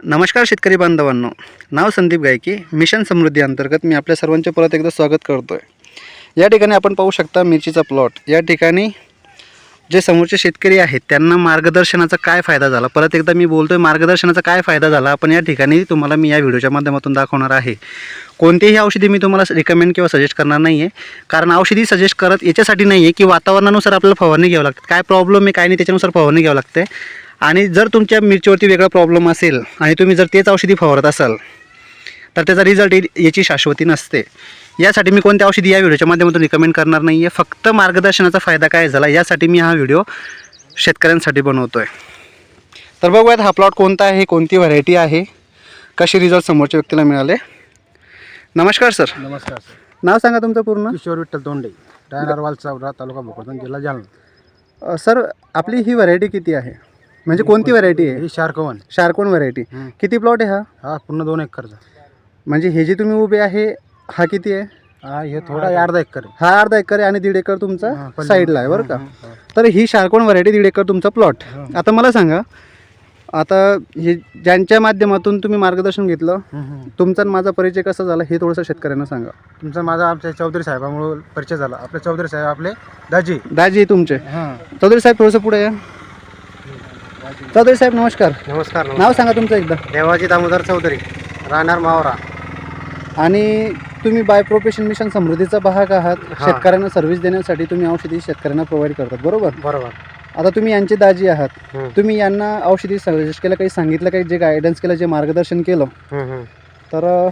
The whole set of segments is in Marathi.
नमस्कार शेतकरी बांधवांनो. नाव संदीप गायकी. मिशन समृद्धी अंतर्गत मी आपल्या सर्वांचे परत एकदा स्वागत करतो आहे या ठिकाणी आपण पाहू शकता मिरचीचा प्लॉट. या ठिकाणी जे समोरचे शेतकरी आहेत त्यांना मार्गदर्शनाचा काय फायदा झाला? परत एकदा मी बोलतो आहे मार्गदर्शनाचा काय फायदा झाला? आपण या ठिकाणी तुम्हाला मी या व्हिडिओच्या माध्यमातून दाखवणार आहे. कोणतीही औषधी मी तुम्हाला रिकमेंड किंवा सजेस्ट करणार नाही आहे कारण औषधी सजेस्ट करत याच्यासाठी नाही आहे की वातावरणानुसार आपल्याला फवारणी घ्यावं लागते. काय प्रॉब्लेम आहे काय नाही त्याच्यानुसार फवारणी घ्यावं लागते. आणि जर तुमच्या मिरचीवरती वेगळा प्रॉब्लेम असेल आणि तुम्ही जर तेच औषधी फवारत असाल तर त्याचा रिझल्ट याची शाश्वती नसते. यासाठी मी कोणत्या औषधी या व्हिडिओच्या माध्यमातून रिकमेंड करणार नाही आहे फक्त मार्गदर्शनाचा फायदा काय झाला यासाठी मी हा व्हिडिओ शेतकऱ्यांसाठी बनवतो आहे तर बघूयात हा प्लॉट कोणता आहे कोणती व्हरायटी आहे कसे रिझल्ट समोरच्या व्यक्तीला मिळाले. नमस्कार सर नमस्कार सर नाव सांगा तुमचं पूर्ण. किशोर विठ्ठल तोंडे रायनारवाल चावरा तालुका भोकरदन जिल्हा जालना. सर आपली ही व्हरायटी किती आहे? म्हणजे कोणती व्हरायटी आहे? ही शार्कवन. शार्कोन व्हरायटी. किती प्लॉट आहे हा? हा पूर्ण दोन एकरचा. म्हणजे हे जे तुम्ही उभे आहे हा किती आहे? हा हे थोडा अर्धा एकर आहे. हा अर्धा एकर आहे आणि दीड एकर हा, तुमचा. साईडला आहे बरं का? हं, हं, तर ही शार्कोन व्हरायटी दीड एकर तुमचा प्लॉट हं. आता मला सांगा आता हे ज्यांच्या माध्यमातून तुम्ही मार्गदर्शन घेतलं. तुमचा आणि माझा परिचय कसा झाला हे थोडंसं शेतकऱ्यांना सांगा. तुमचा माझा आमच्या चौधरी साहेबामुळे परिचय झाला. आपले चौधरी साहेब आपले दाजी. दाजी तुमचे. हां. चौधरी साहेब थोडंसं पुढे या. चौधरी साहेब नमस्कार. नमस्कार नाव सांगा तुमचं एकदा. देवाजी दामोदर चौधरी राहणार मावरा. आणि तुम्ही बाय प्रोफेशन मिशन समृद्धीचा भाग आहात. हा. शेतकऱ्यांना सर्व्हिस देण्यासाठी तुम्ही औषधी शेतकऱ्यांना प्रोव्हाइड करतात बरोबर? बरोबर. आता तुम्ही यांचे दाजी आहात. तुम्ही यांना औषधी सजेस्ट केलं काही सांगितलं काही जे गायडन्स केलं जे मार्गदर्शन केलं. तर अ,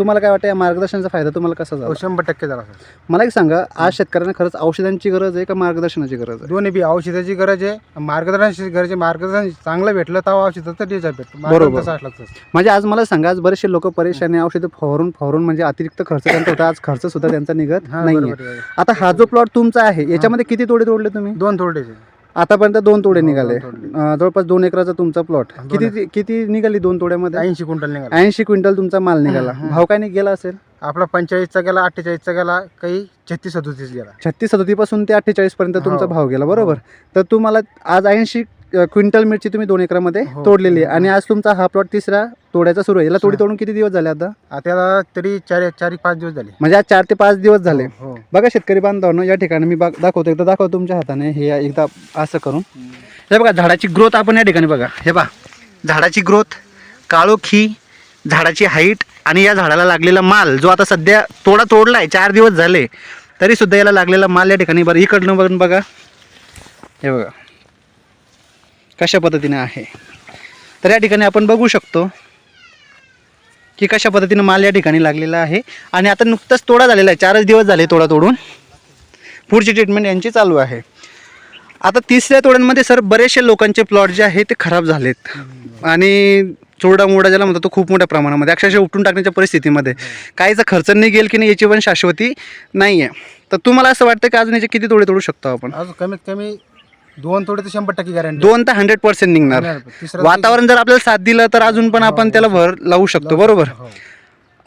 तुम्हाला काय वाटतं या मार्गदर्शनाचा फायदा तुम्हाला कसा हो, झाला शंभर टक्के झाला सर मला एक सांगा आज शेतकऱ्यांना खरंच औषधांची गरज आहे का मार्गदर्शनाची गरज आहे? दोन्ही बी औषधाची गरज आहे. मार्गदर्शनाची गरज आहे. मार्गदर्शन चांगलं भेटलं तेव्हा औषध तर रिझल्ट भेटतो. बरोबर. म्हणजे आज मला सांगा आज बरेचसे लोक परेशान औषधं फवारून फवारून म्हणजे अतिरिक्त खर्च त्यांचा होता आज खर्च सुद्धा त्यांचा निघत हां, नाहीये. बरोबर. आता हा जो प्लॉट तुमचा आहे याच्यामध्ये किती तोडे तोडले तुम्ही? दोन तोरडेचे आतापर्यंत दोन तोडे हो, निघाले. अं, जवळपास दोन एकराचा तुमचा प्लॉट किती किती निघाली दोन तोड्यामध्ये? ऐंशी क्विंटल निघाला. ऐंशी क्विंटल तुमचा माल निघाला. हं. भाव काय नाही गेला असेल? आपला पंचेचाळीसचा गेला अठ्ठेचाळीसचा गेला काही छत्तीस सदोतीस गेला. छत्तीस सदोतीसपासून ते अठ्ठेचाळीस पर्यंत तुमचा हो. भाव गेला बरोबर? तर तुम्हाला आज ऐंशी क्विंटल मिरची तुम्ही दोन एकरामध्ये हो. तोडलेली आहे. आणि आज तुमचा हा प्लॉट तिसरा तोड्याचा सुरू आहे. याला तोडी हा. तोडून किती दिवस झाले आता? आता तरी चार चार पाच दिवस झाले. म्हणजे आज चार ते पाच दिवस झाले. हो बघा शेतकरी बांधवांनो या ठिकाणी मी बघ दाखवतो एकदा दाखवतो तुमच्या हाताने. हे एकदा असं करून. हे बघा झाडाची ग्रोथ आपण या ठिकाणी बघा. हे बघा झाडाची ग्रोथ काळोखी झाडाची हाईट आणि या झाडाला लागलेला माल जो आता सध्या तोडा तोडला आहे चार दिवस झाले तरी सुद्धा याला लागलेला माल या ठिकाणी बरं इकडनं बघून बघा. हे बघा. कशा पद्धतीने आहे? तर या ठिकाणी आपण बघू शकतो की कशा पद्धतीनं माल या ठिकाणी लागलेला आहे. आणि आता नुकताच तोडा झालेला आहे. चारच दिवस झाले तोडा तोडून. पुढची ट्रीटमेंट यांची चालू आहे. आता तिसऱ्या तोड्यांमध्ये सर बरेचसे लोकांचे प्लॉट जे आहे ते खराब झालेत. आणि चोरडा मोडा ज्याला म्हणतो तो खूप मोठ्या प्रमाणामध्ये अक्षरशः उपटून टाकण्याच्या परिस्थितीमध्ये. काहीचा खर्च नाही गेल की नाही याची पण शाश्वती नाही आहे तर तुम्हाला असं वाटतं की अजून याचे किती तोडे तोडू शकतो आपण? अजून कमीत कमी दोन तोडे तर शंभर टक्के गॅरंटी दोन तर हंड्रेड पर्सेंट निघणार. तिसरं वातावरण जर आपल्याला साथ दिलं तर अजून पण आपण त्याला भर लावू शकतो बरोबर? हो.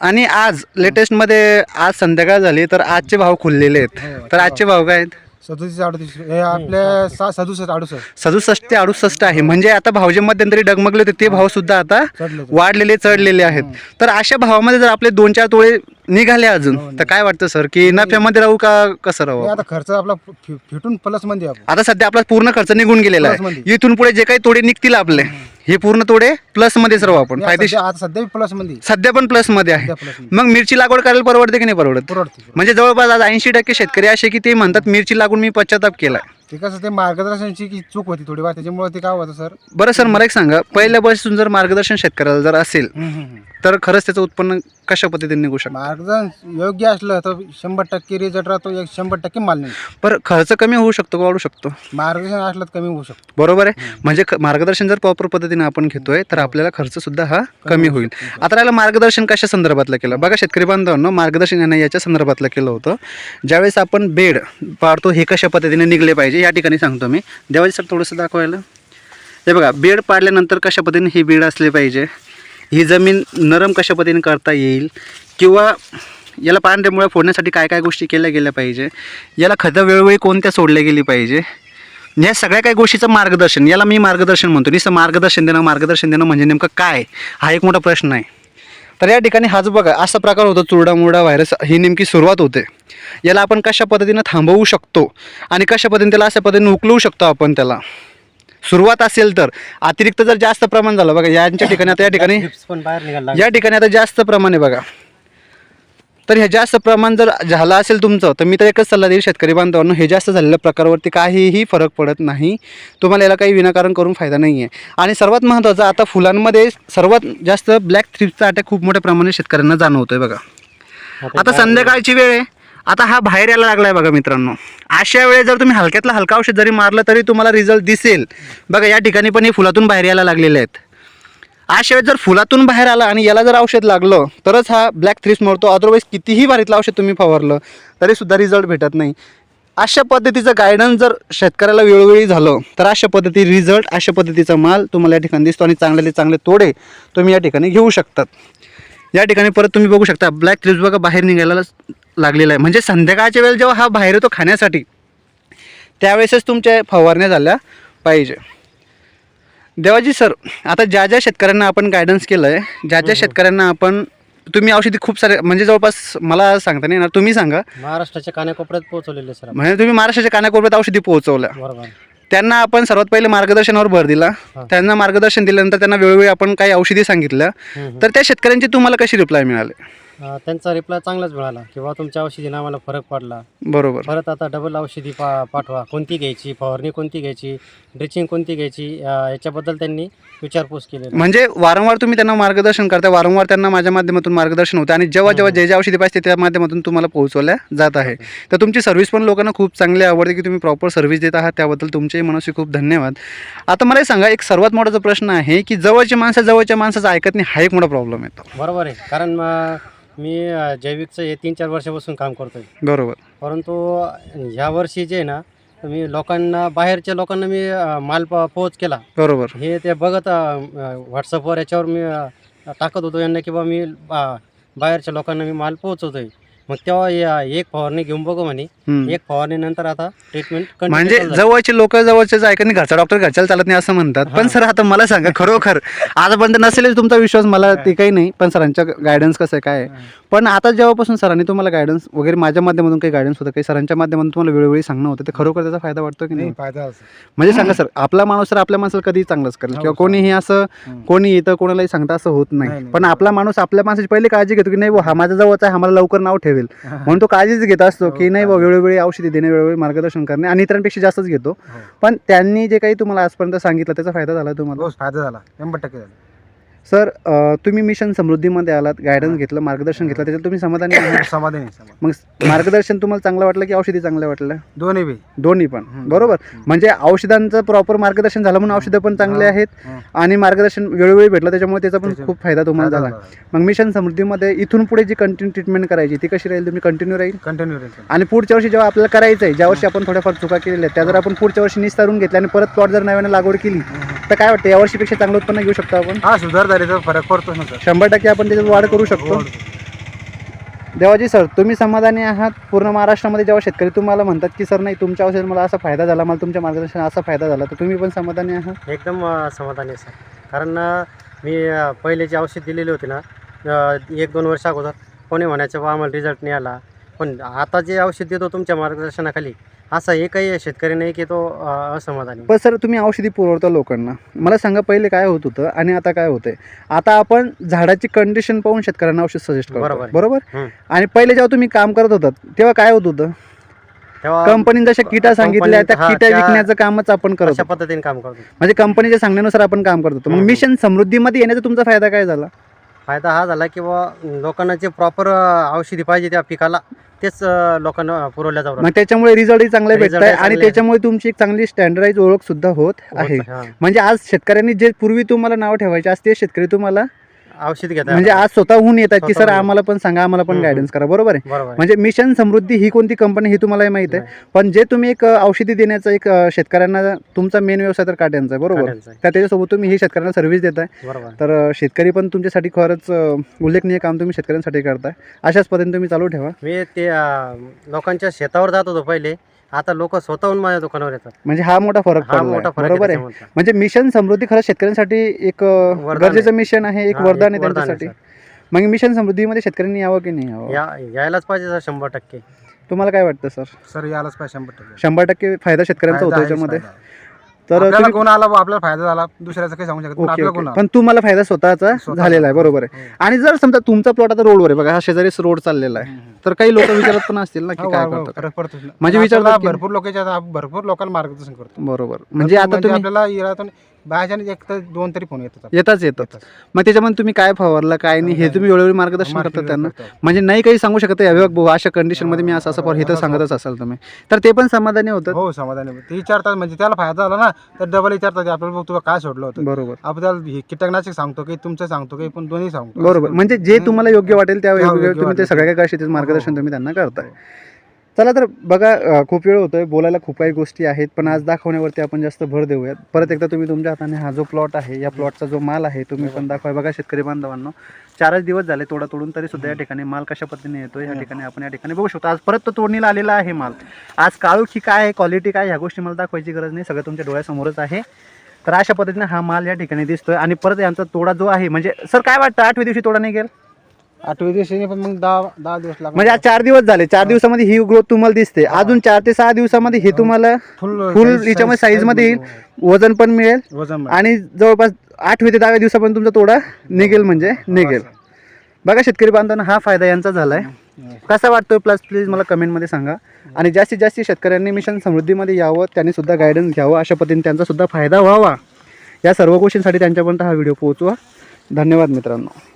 आणि आज लेटेस्टमध्ये आज संध्याकाळ झाली तर आजचे भाव खुललेले हो, आहेत तर आजचे भाव काय आहेत? अडतीस हे आपल्या सदुसष्ट अडुसष्ट. सदुसष्ट ते अडुसष्ट आहे. म्हणजे आता भाव जे मध्यंतरी डगमगले होते ते भाव सुद्धा आता चढले होते. वाढलेले चढलेले आहेत. तर अशा भावामध्ये जर आपले दोन चार तोळे निघाले अजून हो, तर काय वाटतं सर? की नफ्यामध्ये राहू का कसं राहू हे आता खर्च आपला फि- फिटून प्लसमध्ये आपण. आता सध्या आपला पूर्ण खर्च निघून गेलेला आहे. इथून पुढे जे काही तोडे निघतील आपले. हे पूर्ण तोडे प्लस मध्येच राहू आपण. फायदेशीर. सध्या- आता सध्या प्लसमध्ये. सध्या पण प्लसमध्ये आहे. सध्या मध्ये. मग मिरची लागवड करायला परवडते की नाही परवडत? परवडते म्हणजे जवळपास आज ऐंशी टक्के शेतकरी असे की ते म्हणतात मिरची लागून मी पश्चाताप केला ते कसं ते मार्गदर्शनाची की चूक होती थोडी वाट त्याच्यामुळे ते काय होतं सर? बरं सर मला एक सांगा. पहिल्यापासून जर मार्गदर्शन शेतकऱ्याला जर असेल तर खरंच त्याचं उत्पन्न कशा पद्धतीने निघू शकतं मार्गदर्शन योग्य असलं तर शंभर टक्के रिझल्ट राहतो एक शंभर टक्के माल नाही बरं खर्च कमी होऊ शकतो का वाढू शकतो? मार्गदर्शन असलं तर कमी होऊ शकतो. बरोबर आहे. म्हणजे ख- मार्गदर्शन जर प्रॉपर पद्धतीने आपण घेतोय तर आपल्याला खर्च सुद्धा हा कमी होईल. आता याला मार्गदर्शन कशा संदर्भातलं केलं? बघा शेतकरी बांधवांनो मार्गदर्शन यांना याच्या संदर्भातलं केलं होतं. ज्यावेळेस आपण बेड पाडतो हे कशा पद्धतीने निघले पाहिजे या ठिकाणी सांगतो मी. देवाजी सर थोडंसं दाखवायला. हे बघा बेड पाडल्यानंतर कशा पद्धतीने ही बेड असली पाहिजे? ही जमीन नरम कशा पद्धतीने करता येईल? किंवा याला पांढऱ्यामुळे फोडण्यासाठी काय काय गोष्टी केल्या गेल्या पाहिजे? याला खतं वेळोवेळी कोणत्या सोडल्या गेली पाहिजे? या सगळ्या काही गोष्टीचं मार्गदर्शन याला मी मार्गदर्शन म्हणतो. नुसतं मार्गदर्शन देणं मार्गदर्शन देणं म्हणजे नेमकं काय? हा एक मोठा प्रश्न आहे. तर या ठिकाणी हाच बघा असा प्रकार होतो चुरडा मुरडा व्हायरस ही नेमकी सुरुवात होते. याला आपण कशा पद्धतीनं थांबवू शकतो? आणि कशा पद्धतीने त्याला अशा पद्धतीने उकलवू शकतो आपण त्याला? सुरुवात असेल तर. अतिरिक्त जर जास्त प्रमाण झालं बघा यांच्या ठिकाणी आता या ठिकाणी पण बाहेर निघाला या ठिकाणी आता जास्त प्रमाण आहे बघा. तर हे जास्त प्रमाण जर झालं असेल तुमचं तर मी तर एकच सल्ला देईल शेतकरी बांधवांनो हे जास्त झालेल्या प्रकारावरती काहीही फरक पडत नाही. तुम्हाला याला काही विनाकारण करून फायदा नाही आहे आणि सर्वात महत्त्वाचं आता फुलांमध्ये सर्वात जास्त ब्लॅक थ्रिप्सचा अटॅक खूप मोठ्या प्रमाणात शेतकऱ्यांना जाणवतोय बघा. आता संध्याकाळची वेळ आहे. आता हा बाहेर यायला लागला आहे बघा मित्रांनो. अशा वेळेस जर तुम्ही हलक्यातलं हलका औषध जरी मारलं तरी तुम्हाला रिझल्ट दिसेल. बघा या ठिकाणी पण हे फुलातून बाहेर यायला लागलेले आहेत. अशा वेळेस जर फुलातून बाहेर आला आणि याला जर औषध लागलं तरच हा ब्लॅक थ्रिप्स मरतो. अदरवाईज कितीही भारीतलं औषध तुम्ही फवारलं तरीसुद्धा रिझल्ट भेटत नाही. अशा पद्धतीचं गायडन्स जर शेतकऱ्याला वेळोवेळी झालं तर अशा पद्धती रिझल्ट अशा पद्धतीचा माल तुम्हाला या ठिकाणी दिसतो आणि चांगले चांगले तोडे तुम्ही या ठिकाणी घेऊ शकतात. या ठिकाणी परत तुम्ही बघू शकता ब्लॅक थ्रिप्स बघा बाहेर निघायला लागलेला आहे. म्हणजे संध्याकाळच्या वेळेला जेव्हा हा बाहेर येतो खाण्यासाठी त्यावेळेसच तुमच्या फवारण्या झाल्या पाहिजे. देवाजी सर आता ज्या ज्या शेतकऱ्यांना आपण गायडन्स केलं आहे ज्या ज्या शेतकऱ्यांना आपण तुम्ही औषधी खूप सारे म्हणजे जवळपास मला सांगता नाही येणार तुम्ही सांगा. महाराष्ट्राच्या कानाकोपऱ्यात पोहोचवलेले सर. म्हणजे तुम्ही महाराष्ट्राच्या कानाकोपऱ्यात औषधी पोहोचवल्या. बरोबर. त्यांना आपण सर्वात पहिले मार्गदर्शनावर भर दिला. त्यांना मार्गदर्शन दिल्यानंतर त्यांना वेळोवेळी आपण काही औषधी हम्म. तर त्या शेतकऱ्यांची तुम्हाला कशी रिप्लाय मिळाले अं, त्यांचा रिप्लाय चांगलाच मिळाला किंवा तुमच्या औषधीने आम्हाला फरक पडला. बरोबर. परत आता डबल औषधी पा पाठवा. कोणती घ्यायची? फवारणी कोणती घ्यायची? ड्रिचिंग कोणती घ्यायची? अं, याच्याबद्दल त्यांनी विचारपूस केली. म्हणजे वारंवार तुम्ही त्यांना मार्गदर्शन करता वारंवार त्यांना माझ्या माध्यमातून मार्गदर्शन होतं आणि जेव्हा जेव्हा जे जे औषधी पाहिजे त्या माध्यमातून तुम्हाला पोहोचवल्या जात आहे. तर तुमची सर्व्हिस पण लोकांना खूप चांगली आवडते की तुम्ही प्रॉपर सर्व्हिस देत आहात. त्याबद्दल तुमचेही मनस्वी खूप धन्यवाद. आता मला एक सांगा एक सर्वात मोठा प्रश्न आहे की जवळची माणसं जवळच्या माणसाचं ऐकत नाही हा एक मोठा प्रॉब्लेम येतो. बरोबर आहे. कारण अं, मी अं, जैविकचं हे तीन चार वर्षापासून काम करतोय. बरोबर. परंतु ह्या वर्षी जे आहे ना मी लोकांना बाहेरच्या लोकांना मी अं, माल प पोच केला. बरोबर. हे ते बघत व्हॉट्सअपवर याच्यावर मी अ, टाकत होतो यांना की बा मी बा- बाहेरच्या लोकांना मी माल पोहोचवतोय. मग तेव्हा या एक फवारणी घेऊन बघू म्हणे. हम्म. एक फवारणीनंतर आता ट्रीटमेंट म्हणजे जवळचे लोक जवळचे ऐकत नाही घरचा डॉक्टर घरच्याला चालत नाही असं म्हणतात. पण सर आता मला सांगा खरोखर आजपर्यंत नसेलच तुमचा विश्वास मला ते काही नाही पण सरांच्या गायडन्स कसं आहे काय आहे? पण आता जेव्हापासून सरांनी तुम्हाला गायडन्स वगैरे माझ्या माध्यमातून काही गायडन्स होतं काही सरांच्या माध्यमातून तुम्हाला वेळोवेळी सांगणं होतं ते खरोखर त्याचा फायदा वाटतो की नाही नाही फायदा असं. म्हणजे सांगा सर आपला माणूस तर आपल्या माणसाला कधीही चांगलंच करेल हो, किंवा सर. कोणीही असं. कोणी येतं कोणालाही सांगता असं होत नाही, नाही नाही. पण आपला माणूस आपल्या माणसाची पहिली काळजी घेतो की नाही बुवा, हा माझ्या जवळचा आहे आम्हाला लवकर नाव ठेवेल म्हणून तो काळजीच घेत असतो की हो, नाही बुवा. वेळोवेळी औषधी देणे वेळोवेळी मार्गदर्शन करणे आणि इतरांपेक्षा जास्तच घेतो हो. पण त्यांनी जे काही तुम्हाला आजपर्यंत सांगितलं त्याचा फायदा झाला तुम्हाला हो, फायदा झाला शंभर टक्के झाला सर अं, तुम्ही मिशन समृद्धीमध्ये आलात गायडन्स घेतलं मार्गदर्शन घेतलं त्याच्यात तुम्ही समाधानी आहात? समाधानी समाधान. मग मार्गदर्शन तुम्हाला चांगलं वाटलं की औषधी चांगल्या वाटल्या दोन्ही बी. दोन्ही पण. हम्म. बरोबर. म्हणजे औषधांचं प्रॉपर मार्गदर्शन झालं म्हणून औषधं पण चांगले हा. आहेत हं. आणि मार्गदर्शन वेळोवेळी भेटलं त्याच्यामुळे त्याचा पण त्याच्या- खूप फायदा तुम्हाला झाला. मग मिशन समृद्धीमध्ये इथून पुढे जी कंटिन्यू ट्रीटमेंट करायची ती कशी राहील? तुम्ही कंटिन्यू राहील? कंटिन्यू राहील आणि पुढच्या वर्षी जेव्हा आपल्याला करायचं आहे ज्या वर्षी आपण थोड्याफार चुका केलेल्या आहेत त्या जर आपण पुढच्या वर्षी निस्तारून घेतल्या आणि परत प्लॉट जर नव्याने लागवड केली तर काय वाटतं या वर्षीपेक्षा चांगलं उत्पन्न घेऊ शकतो आपण? हा सुधार झाली तर फरक पडतो ना सर. शंभर टक्के आपण त्याच्यात वाढ करू शकतो. देवाजी सर तुम्ही समाधानी आहात? पूर्ण महाराष्ट्रामध्ये जेव्हा शेतकरी तुम्हाला म्हणतात की सर नाही तुमच्या औषध मला असा फायदा झाला मला तुमच्या मार्गदर्शन असा फायदा झाला तर तुम्ही पण समाधानी आहात? एकदम अ, समाधानी आहे सर. कारण अ, मी अ, पहिले जे औषध दिलेले होते ना अ, एक दोन वर्ष अगोदर कोणी म्हणायचं बा आम्हाला रिझल्ट नाही आला. पण आता जे औषध देतो तुमच्या मार्गदर्शनाखाली असा एकही शेतकरी नाही की तो अ, असमाधानी. पण सर तुम्ही औषधी पुरवता लोकांना. मला सांगा पहिले काय होत होतं आणि आता काय होतंय? आता आपण झाडाची कंडिशन पाहून शेतकऱ्यांना औषध सजेस्ट करतो बरोबर आहे. बरोबर. आणि पहिले जेव्हा तुम्ही काम करत होतात तेव्हा काय होत होतं? तेव्हा कंपनीने जशा किटा सांगितल्या त्या हा, किटा त्या- विकण्याचं कामच आपण करत अशा होतो. पद्धतीने काम करतो म्हणजे कंपनीच्या सांगण्यानुसार आपण काम करत होतो. मग. मिशन समृद्धीमध्ये येण्याचा तुमचा फायदा काय झाला? फायदा हा झाला की बा लोकांना जे प्रॉपर औषधी पाहिजे त्या पिकाला तेच लोकांना पुरवल्या जाऊ मग त्याच्यामुळे रिझल्टही चांगले भेटत आहे आणि त्याच्यामुळे तुमची एक चांगली स्टँडर्डाइज ओळख सुद्धा होत आहे. म्हणजे आज शेतकऱ्यांनी जे पूर्वी तुम्हाला नाव ठेवायचे आज ते शेतकरी तुम्हाला औषध घेता म्हणजे आज स्वतःहून येतात की सर. आम्हाला पण सांगा आम्हाला पण गायडन्स करा. बरोबर आहे. म्हणजे मिशन समृद्धी ही कोणती कंपनी ही तुम्हाला माहीत आहे. पण जे तुम्ही एक औषधी देण्याचं एक शेतकऱ्यांना तुमचा मेन व्यवसाय तर काट्यांचा आहे बरोबर. त्या त्याच्यासोबत तुम्ही ही शेतकऱ्यांना सर्व्हिस देताय. तर शेतकरी पण तुमच्यासाठी खरंच उल्लेखनीय काम तुम्ही शेतकऱ्यांसाठी करताय. अशाच पद्धतीने तुम्ही चालू ठेवा. मी ते लोकांच्या शेतावर जात होतो पहिले. आता लोक स्वतःहून माझ्या दुकानावर येतात म्हणजे हा मोठा फरक हा पडलाय. मोठा फरक बरोबर आहे. म्हणजे मिशन समृद्धी खरंच शेतकऱ्यांसाठी एक अं, वरदान गरजेचं आहे. मिशन आहे एक हा, वरदान आहे वरदान आहे, त्यांच्यासाठी मग मिशन समृद्धीमध्ये शेतकऱ्यांनी यावं की नाही यावं. या यायलाच पाहिजे सर शंभर टक्के तुम्हाला काय वाटतं सर सर यायलाच पाहिजे शंभर टक्के शंभर टक्के फायदा शेतकऱ्यांचा होतो फायदा आहेच याच्यामध्ये फायदा. तर आपल्याला तुम्ही कोण आला बुवा, आपल्याला फायदा झाला दुसऱ्याचं काही सांगू शकत नाही. ओके आपल्याला ओके कोण आला? पण तुम्हाला फायदा स्वतःचा स्वतःचा. झालेला आहे बरोबर आहे हो. आणि जर समजा तुमचा प्लॉट आता रोडवर आहे बघा हा शेजारीच रोड चाललेला आहे हम्म. तर काही लोक विचारत पण असतील ना की हो, काय हो, करतात फरक पडतोच ना. म्हणजे आपल्याला विचारतात की- भरपूर लोकांच्या भरपूर लोकांना मार्गदर्शन करतो बरोबर म्हणजे आता तुम्ही आपल्याला इरातून बाहेरच्या एक तर दोन तरी फोन येतात येताच येतात मग त्याच्यामध्ये तुम्ही काय फवारलं काय नाही हे तुम्ही वेळोवेळी मार्गदर्शन करतात त्यांना. म्हणजे नाही काही सांगू शकत हे बघ भाऊ अशा कंडिशनमध्ये मी असं असं हे तर सांगतच असाल तुम्ही. तर ते पण समाधानी होतं हो समाधानी ते विचारतात म्हणजे त्याला फायदा झाला ना तर डबल विचारतात आपल्याला बघ तुला काय सोडलं होतं. बरोबर. आपण त्याला हे कीटकनाशक सांगतो की तुमचं सांगतो की पण दोन्ही सांगतो. बरोबर. म्हणजे जे तुम्हाला योग्य वाटेल त्या तुम्ही ते सगळ्या. काही शेतीचं मार्गदर्शन हो. तुम्ही त्यांना करताय. चला तर बघा खूप वेळ होतो आहे बोलायला खूप काही गोष्टी आहेत पण आज दाखवण्यावरती आपण जास्त भर देऊयात. परत एकदा तुम्ही तुमच्या हाताने हा जो प्लॉट आहे या प्लॉटचा जो माल आहे तुम्ही पण दाखवा. बघा शेतकरी बांधवांनो चारच दिवस झाले तोडा तोडून तरी सुद्धा या ठिकाणी माल कशा पद्धतीने येतो या ठिकाणी आपण या ठिकाणी बघू शकतो. आज परत तो तोडणीला आलेला आहे माल. आज काळोखी काय आहे क्वालिटी काय ह्या गोष्टी मला दाखवायची गरज नाही. सगळं तुमच्या डोळ्यासमोरच आहे. तर अशा पद्धतीने हा माल या ठिकाणी दिसतोय. आणि परत यांचा तोडा जो आहे म्हणजे सर काय वाटतं? आठव्या दिवशी तोडा नाही गेला आठव्या दिवशी पण मग दहा दहा दिवस लागतात म्हणजे आज चार दिवस झाले. चार दिवसामध्ये ही ग्रोथ तुम्हाला दिसते. अजून चार ते सहा दिवसामध्ये हे तुम्हाला फुल फुल याच्यामध्ये साईजमध्ये येईल वजन पण मिळेल. वजन आणि जवळपास आठवे ते दहाव्या दिवसापर्यंत तुमचा तोडा निघेल म्हणजे निघेल. बघा शेतकरी बांधवांना हा फायदा यांचा झालाय. कसा वाटतोय? प्लस प्लीज मला कमेंटमध्ये सांगा. आणि जास्तीत जास्त शेतकऱ्यांनी मिशन समृद्धीमध्ये यावं त्यांनी सुद्धा गायडन्स घ्यावं अशा पद्धतीने त्यांचा सुद्धा फायदा व्हावा. या सर्व गोष्टींसाठी त्यांच्यापर्यंत हा व्हिडिओ पोहोचवा. धन्यवाद मित्रांनो.